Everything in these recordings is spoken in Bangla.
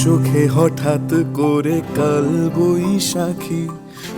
চোখে হঠাৎ করে কাল বৈশাখী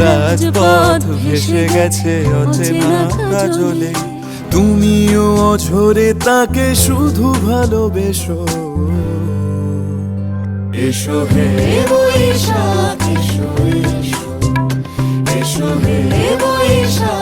রাজপথ ভেসে গেছে অচেনা কাজলে। তুমিও অঝরে তাকে শুধু ভালোবেসো। এসো হে বৈশাখ এসো এসো। এসো হে বৈশাখ।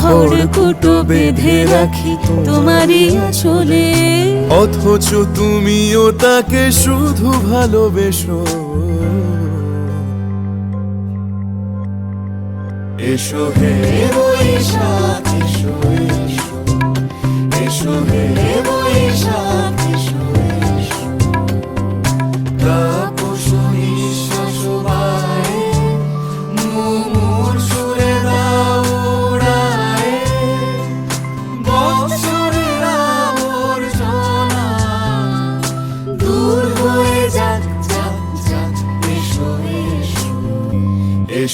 খড়কুটো বেঁধে রাখি তোমারই আসলে অথচ তুমিও তাকে শুধু ভালোবেসো। এসো হে বৈশাখ, এসো এসো। এসো হে বৈশাখ।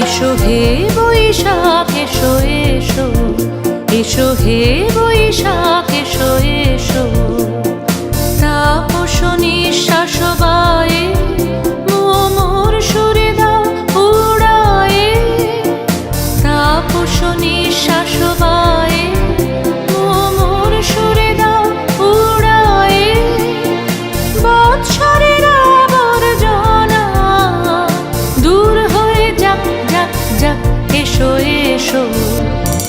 এসো হে বৈশাখ এসো এসো। এসো হে বৈশাখ এসো এসো। তাপস নিঃশ্বাস বায়ে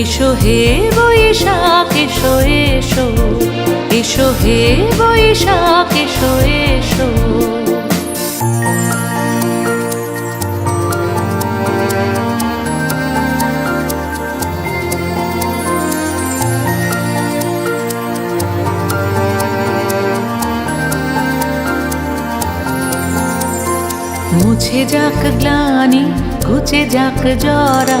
এসো হে বৈশাখ, এসো এসো। এসো হে বৈশাখ, এসো এসো। মুছে যাক গ্লানি, ঘুচে যাক জরা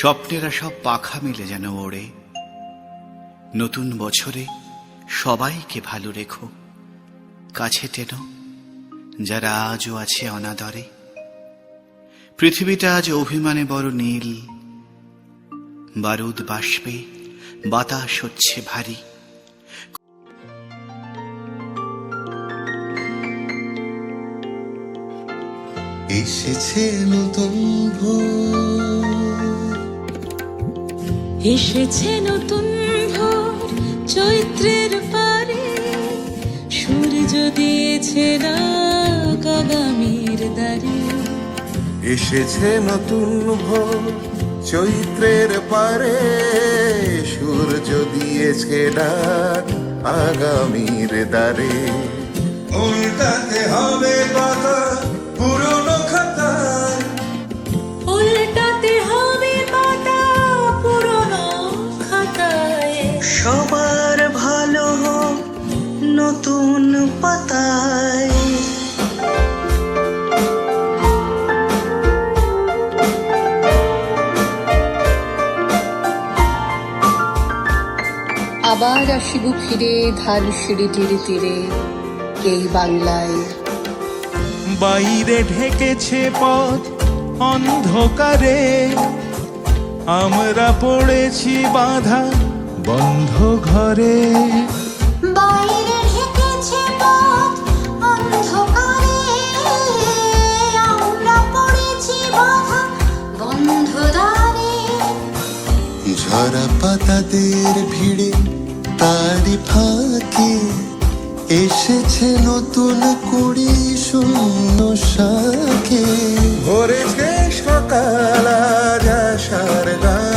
স্বপ্নেরা সব পাখা মিলে যেন ওড়ে। নতুন বছরে সবাইকে ভালো রেখো। কাছে টেনো, যারা আজও আছে অনাদরে। পৃথিবীটা আজ অভিমানে বড় নীল। বারুদ বাষ্পে বাতাস হচ্ছে ভারী। এসেছে নতুন ভোর। এসেছে নতুন ভোর চৈত্রের পারে। সূর্য দিয়েছে ডাক আগামীর দ্বারে। এসেছে নতুন ভোর চৈত্রের পারে। সূর্য দিয়েছে ডাক আগামীর দ্বারে। উল্টাতে হবে পাতা আবার আসিব ফিরে ধান সিঁড়িটির তীরে। এই বাংলায়? বাইরে ঢেকেছে পথ অন্ধকারে। আমরা পড়েছি বাধা বন্ধ ঘরে। বাইরে ঢেকেছে পথ অন্ধকারে। আমরা পড়েছি বাধা বন্ধ দ্বারে। ঝরা পাতাদের ভিড়ে তারি ফাঁকে এসেছে নতুন কুড়ি শূন্য শাকে ভরেছে সকাল আজ সারদা গানে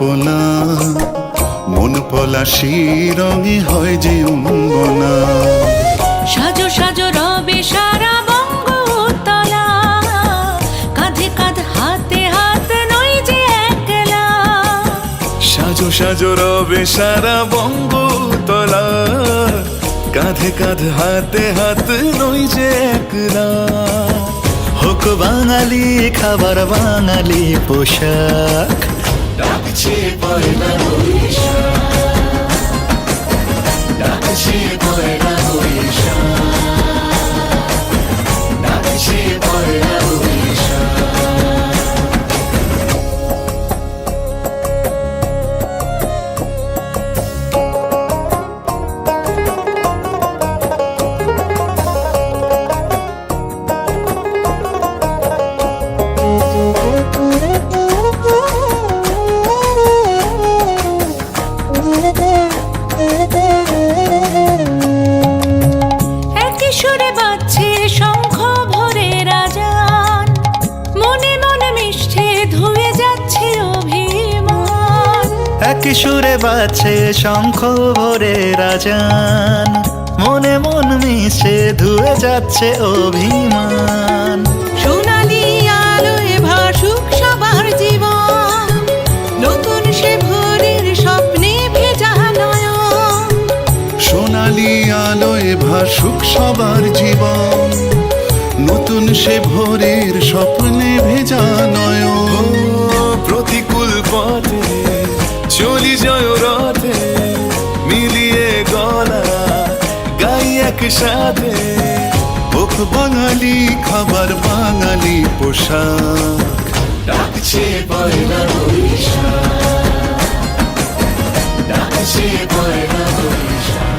আলপনা মন পলাশি রঙে হয় যে অঙ্গনা সাজো সাজো রবে সারা বঙ্গতলা কাঁধে কাঁধ হাতে হাত নই যে একলা। সাজো সাজো রবে সারা বঙ্গতলা কাঁধে কাঁধ হাতে হাত নই যে একলা। হোক বাঙালি খাবার বাঙালি পোশাক। ডাকছে পয়লা বাজছে শঙ্খ ভরে রাজান। মনে মন মিশে ধুয়ে যাচ্ছে অভিমান। সোনালি আলোয় ভাসুক সবার জীবন। নতুন সে ভোরের স্বপ্নে ভেজা নয়ন। সোনালি আলোয় ভাসুক সবার জীবন। নতুন সে ভোরের স্বপ্নে ভেজা নয়ন। প্রতিকূল পথে চলি জয় গাই একসাথে ওখ বাঙালি খাবার বাঙালি পোশাক। ডাকছে পয়লা বৈশাখ। ডাকছে পয়লা বৈশাখ।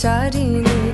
সঞ্চারিণী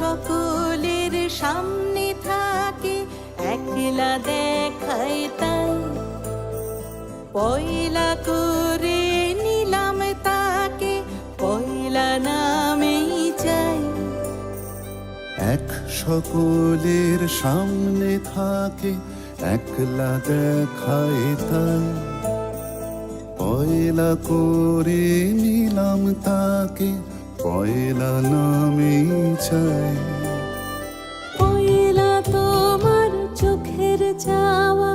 সকলের সামনে থাকে, একলা দেখায় তাই। পয়লা করে নিলাম তাকে, পয়লা নামেই চাই। এক সকলের সামনে থাকে, একলা দেখায় তাই। পয়লা করে নিলাম তাকে পয়লা নামে চাই পয়লা তোমার চোখের চাওয়া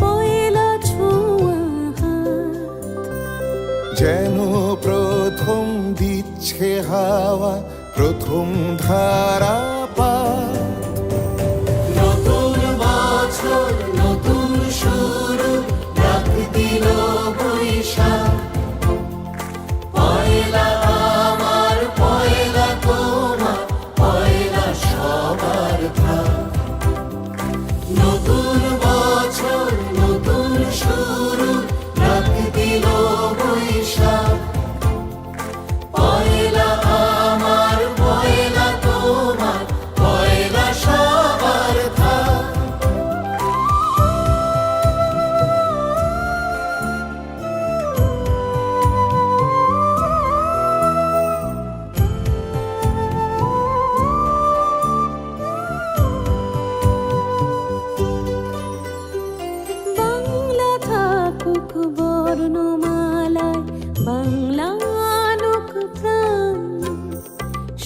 পয়লা ছোঁয়া। যেন প্রথম দিচ্ছে হাওয়া প্রথম ধারা অকুক বর্ণমালায় বাংলা অনেক প্রাণ।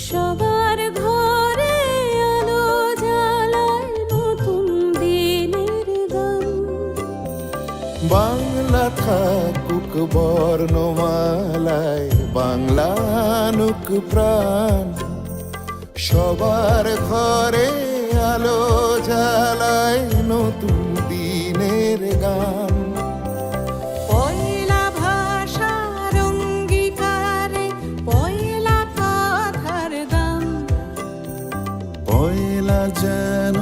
সবার ঘরে আলো জ্বালায় নতুন দিনের গান। বাংলা থাকুক বর্ণমালায় বাংলা অনেক প্রাণ। সবার ঘরে আলো জ্বালায় নতুন দিনের গান। যেন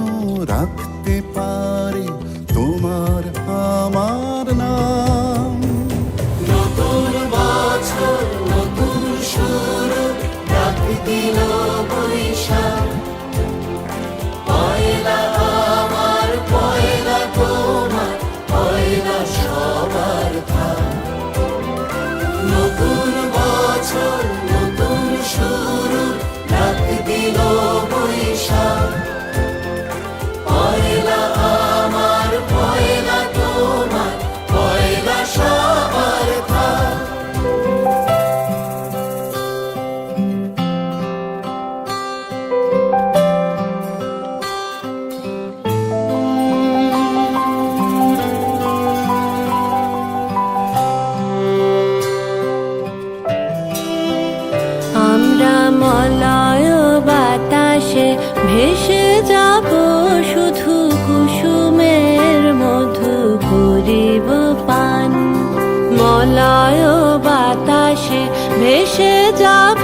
ভেসে যাব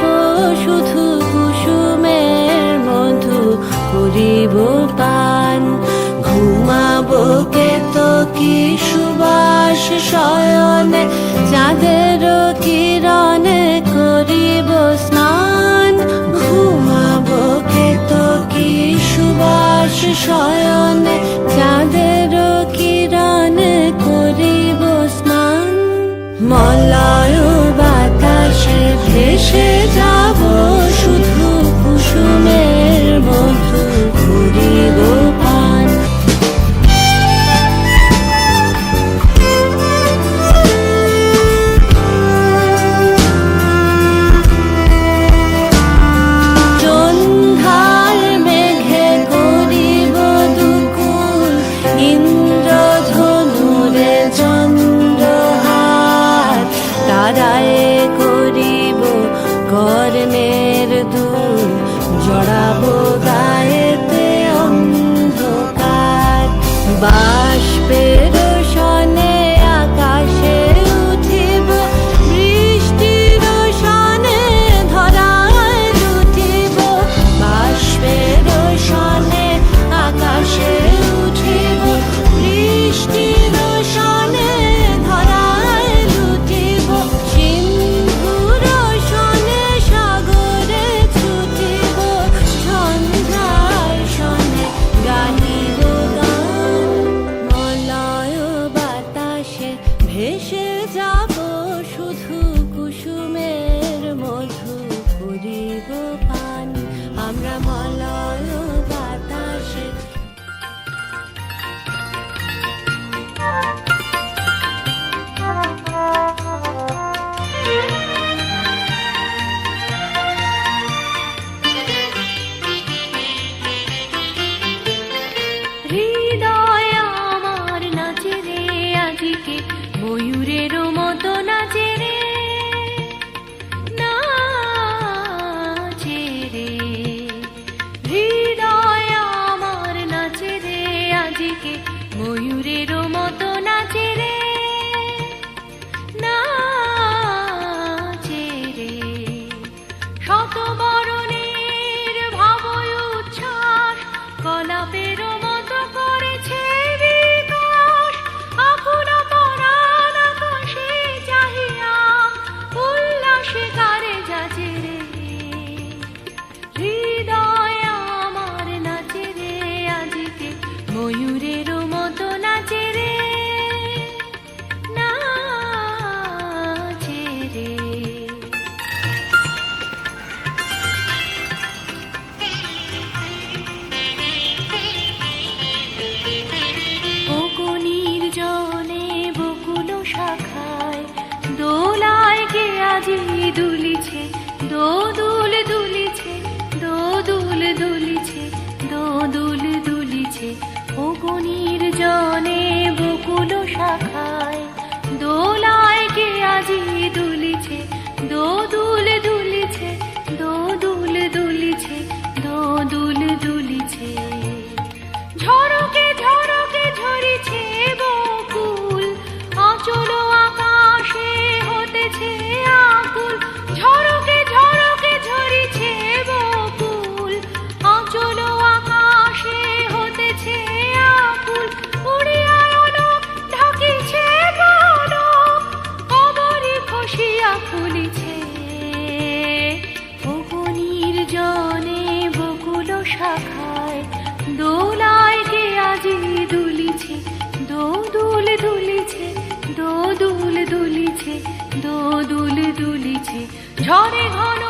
শুধু কুসুমের মধু করিব পান। ঘুমাবো কে তো কি সুবাস শয়নে, চাঁদের কিরণে করিব স্নান। ঘুমাব কে তো কি সুবাস শয়নে, চাঁদের কিরণে করিব স্নান। মলায়ু আকাশে ভেসে যাব শুধু কুসুমের ময়ূরের মতো বকুনির জনে বকুল শাখায়। দোলায় কে আজি দুলিছে দো দু দুলিছে অগণীর জনে বকুল শাখায়, দোলায় কে আজি দুলিছে, দোদুল দুলিছে দোদুল দুলিছে দোদুল দুলিছে। ঝড়ে ঘন